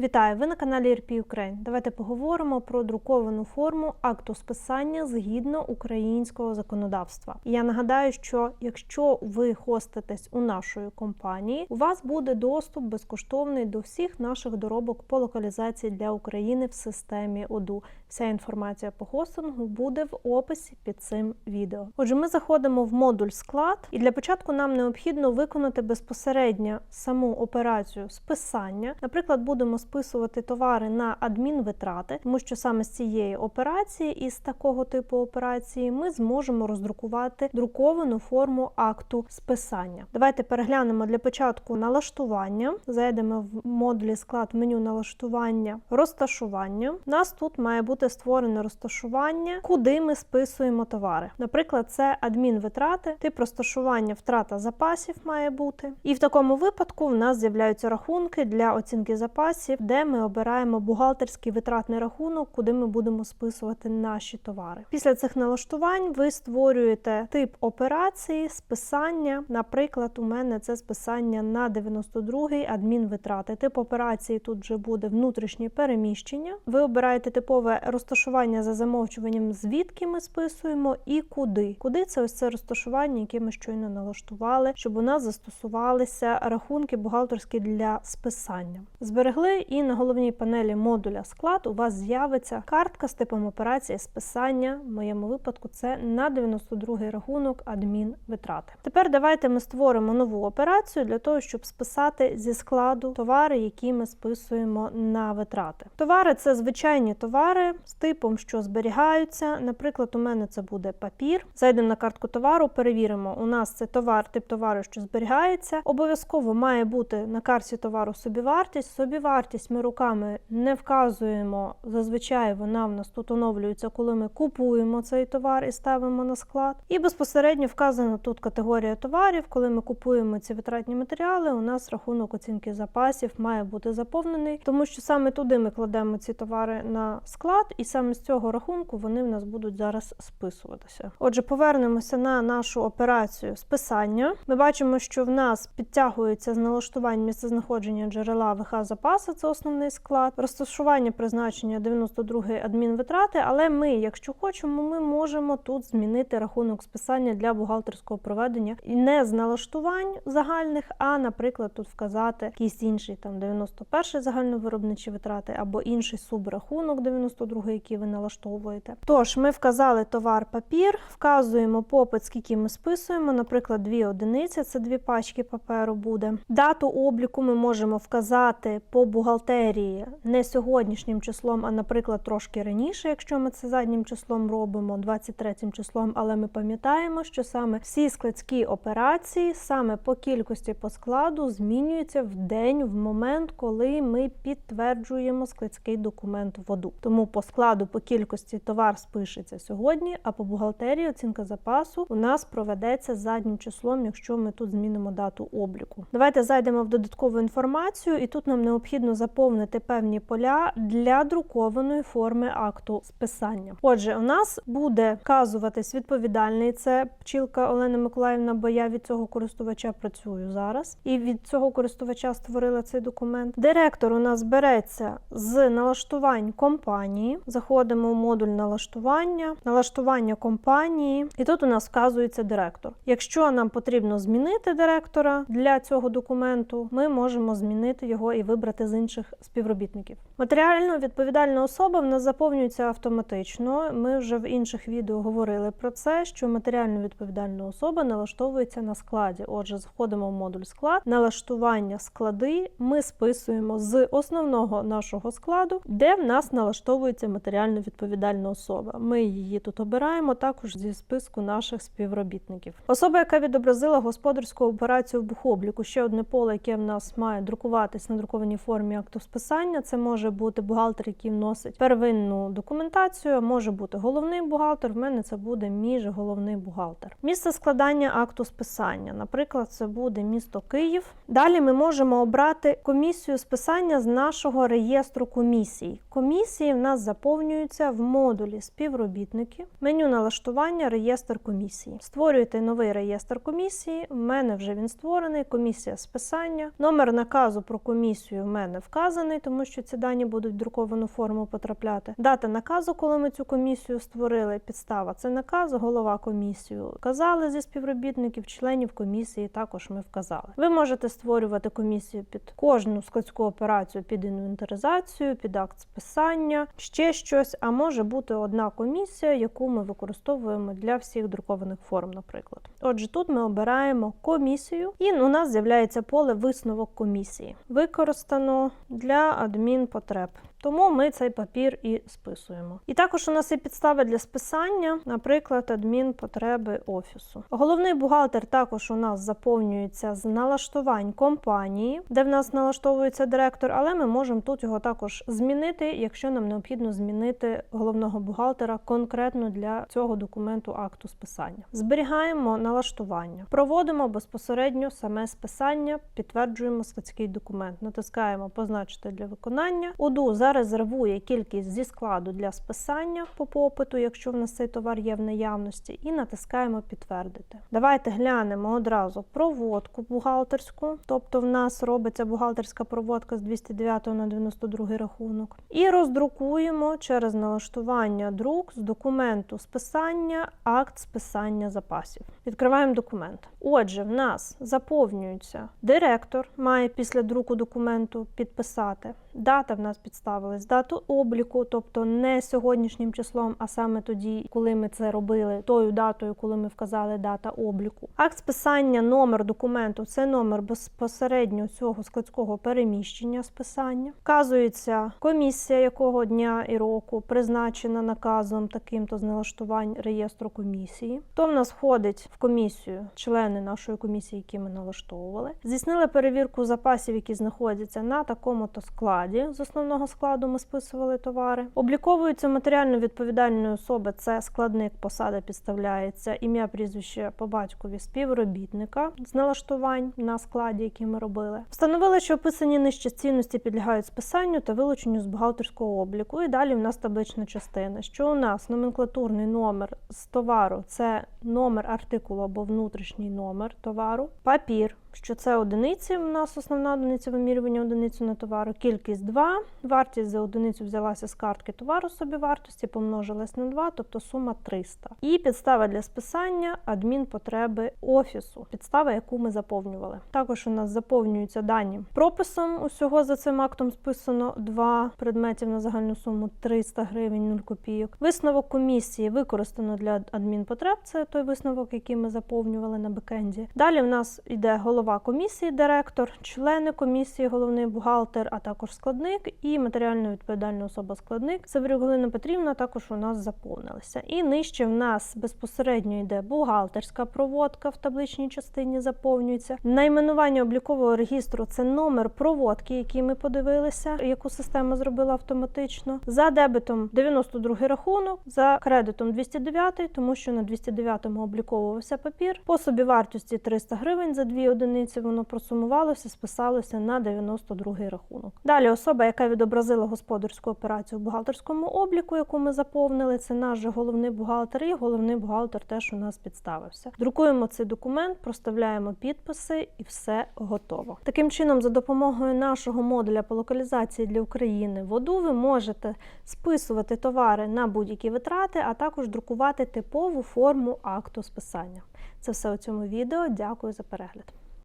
Вітаю! Ви на каналі RP Ukraine. Давайте поговоримо про друковану форму акту списання згідно українського законодавства. І я нагадаю, що якщо ви хоститесь у нашої компанії, у вас буде доступ безкоштовний до всіх наших доробок по локалізації для України в системі ОДУ. Вся інформація по хостингу буде в описі під цим відео. Отже, ми заходимо в модуль склад, і для початку нам необхідно виконати безпосередньо саму операцію списання. Наприклад, будемо списувати товари на адмінвитрати, тому що саме з цієї операції і з такого типу операції ми зможемо роздрукувати друковану форму акту списання. Давайте переглянемо для початку налаштування. Зайдемо в модулі склад меню налаштування, розташування. У нас тут має бути створене розташування, куди ми списуємо товари. Наприклад, це адмінвитрати, тип розташування втрата запасів має бути. І в такому випадку в нас з'являються рахунки для оцінки запасів, де ми обираємо бухгалтерський витратний рахунок, куди ми будемо списувати наші товари. Після цих налаштувань ви створюєте тип операції, списання. Наприклад, у мене це списання на 92-й адмінвитрати. Тип операції тут вже буде внутрішнє переміщення. Ви обираєте типове розташування за замовчуванням, звідки ми списуємо і куди. Куди це ось це розташування, яке ми щойно налаштували, щоб у нас застосувалися рахунки бухгалтерські для списання. Зберегли і на головній панелі модуля склад у вас з'явиться картка з типом операції списання. В моєму випадку це на 92-й рахунок адмінвитрати. Тепер давайте ми створимо нову операцію для того, щоб списати зі складу товари, які ми списуємо на витрати. Товари це звичайні товари з типом, що зберігаються. Наприклад, у мене це буде папір. Зайдемо на картку товару, перевіримо. У нас це товар, тип товару, що зберігається. Обов'язково має бути на карті товару собівартість. Собівартість ми руками не вказуємо. Зазвичай вона в нас тут оновлюється, коли ми купуємо цей товар і ставимо на склад. І безпосередньо вказана тут категорія товарів. Коли ми купуємо ці витратні матеріали, у нас рахунок оцінки запасів має бути заповнений, тому що саме туди ми кладемо ці товари на склад, і саме з цього рахунку вони в нас будуть зараз списуватися. Отже, повернемося на нашу операцію списання. Ми бачимо, що в нас підтягується з налаштувань місцезнаходження джерела ВХ запаси, це основний склад, розташування призначення 92 адмінвитрати. Але ми, якщо хочемо, ми можемо тут змінити рахунок списання для бухгалтерського проведення і не з налаштувань загальних, а, наприклад, тут вказати якийсь інший там 91-й загальновиробничі витрати або інший субрахунок 92, який ви налаштовуєте. Тож ми вказали товар папір, вказуємо попит, скільки ми списуємо, наприклад, дві одиниці, це дві пачки паперу буде. Дату обліку ми можемо вказати по бухгалтерії не сьогоднішнім числом, а, наприклад, трошки раніше, якщо ми це заднім числом робимо, 23 числом, але ми пам'ятаємо, що саме всі складські операції саме по кількості по складу змінюються в день, в момент, коли ми підтверджуємо складський документ в воду. Тому по складу по кількості товар спишеться сьогодні, а по бухгалтерії оцінка запасу у нас проведеться заднім числом, якщо ми тут змінимо дату обліку. Давайте зайдемо в додаткову інформацію, і тут нам необхідно заповнити певні поля для друкованої форми акту списання. Отже, у нас буде вказуватись відповідальний це пчілка Олена Миколаївна, бо я від цього користувача працюю зараз, і від цього користувача створила цей документ. Директор у нас береться з налаштувань компанії. Заходимо в модуль налаштування, налаштування компанії, і тут у нас вказується директор. Якщо нам потрібно змінити директора для цього документу, ми можемо змінити його і вибрати з інших співробітників. Матеріально відповідальна особа в нас заповнюється автоматично. Ми вже в інших відео говорили про це, що матеріально відповідальна особа налаштовується на складі. Отже, заходимо в модуль склад, налаштування склади. Ми списуємо з основного нашого складу, де в нас налаштовується матеріально відповідальна особа. Ми її тут обираємо також зі списку наших співробітників. Особа, яка відобразила господарську операцію в бухобліку, ще одне поле, яке в нас має друкуватись на друкованій формі акту списання. Це може бути бухгалтер, який вносить первинну документацію, може бути головний бухгалтер. В мене це буде між головний бухгалтер. Місце складання акту списання, наприклад, це буде місто Київ. Далі ми можемо обрати комісію списання з нашого реєстру комісій. Комісії в нас заповнюються в модулі співробітники, меню налаштування, реєстр комісії. Створюєте новий реєстр комісії. В мене вже він створений. Комісія списання. Номер наказу про комісію в мене вказаний, тому що ці дані будуть в друковану форму потрапляти. Дата наказу, коли ми цю комісію створили, підстава це наказ, голова комісію вказали зі співробітників, членів комісії також ми вказали. Ви можете створювати комісію під кожну складську операцію під інвентаризацію, під акт списання, ще щось. А може бути одна комісія, яку ми використовуємо для всіх друкованих форм, наприклад. Отже, тут ми обираємо комісію, і у нас з'являється поле висновок комісії. Використано для адмінпотреб. Тому ми цей папір і списуємо. І також у нас є підстави для списання, наприклад, адмінпотреби офісу. Головний бухгалтер також у нас заповнюється з налаштувань компанії, де в нас налаштовується директор, але ми можемо тут його також змінити, якщо нам необхідно змінити головного бухгалтера конкретно для цього документу акту списання. Зберігаємо налаштування, проводимо безпосередньо саме списання, підтверджуємо складський документ, натискаємо позначити для виконання. УДУ зарезервує кількість зі складу для списання по попиту, якщо в нас цей товар є в наявності, і натискаємо підтвердити. Давайте глянемо одразу проводку бухгалтерську, тобто в нас робиться бухгалтерська проводка з 209 на 92 рахунок. І роздрукуємо через налаштування друк з документу списання, акт списання запасів. Відкриваємо документ. Отже, в нас заповнюється директор, має після друку документу підписати. Дата в нас підставилась, дату обліку, тобто не сьогоднішнім числом, а саме тоді, коли ми це робили, тою датою, коли ми вказали дата обліку. Акт списання, номер документу це номер безпосередньо цього складського переміщення списання. Вказується комісія, якого дня і року призначена наказом таким-то з налаштувань реєстру комісії. То в нас входить в комісію члени нашої комісії, які ми налаштовували. Здійснили перевірку запасів, які знаходяться на такому-то складі. З основного складу ми списували товари. Обліковуються матеріально відповідальної особи. Це складник, посада підставляється, ім'я, прізвище по батькові співробітника з налаштувань на складі, які ми робили. Встановили, що описані нижче цінності підлягають списанню та вилученню з бухгалтерського обліку. І далі в нас таблична частина. Що у нас номенклатурний номер з товару це номер артикулу або внутрішній номер товару, папір. Що це одиниці, у нас основна одиниця вимірювання одиницю на товару, кількість 2, вартість за одиницю взялася з картки товару собі вартості, помножилась на 2, тобто сума 300. І підстава для списання адмінпотреби офісу, підстава, яку ми заповнювали. Також у нас заповнюються дані прописом. Усього за цим актом списано два предметів на загальну суму 300 гривень 0 копійок. Висновок комісії використано для адмінпотреб, це той висновок, який ми заповнювали на бекенді. Далі в нас йде голова комісії, директор, члени комісії, головний бухгалтер, а також складник і матеріально відповідальна особа складник. Северюк Галина Петрівна також у нас заповнилися. І нижче в нас безпосередньо йде бухгалтерська проводка в табличній частині заповнюється. Найменування облікового регістру це номер проводки, який ми подивилися, яку система зробила автоматично. За дебетом 92 рахунок, за кредитом 209, тому що на 209 обліковувався папір. По собівартості 300 гривень за дві одиниці воно просумувалося, списалося на 92-й рахунок. Далі особа, яка відобразила господарську операцію в бухгалтерському обліку, яку ми заповнили, це наш же головний бухгалтер, і головний бухгалтер теж у нас підставився. Друкуємо цей документ, проставляємо підписи і все готово. Таким чином, за допомогою нашого модуля по локалізації для України в ОДУ ви можете списувати товари на будь-які витрати, а також друкувати типову форму акту списання. Це все у цьому відео. Дякую за перегляд.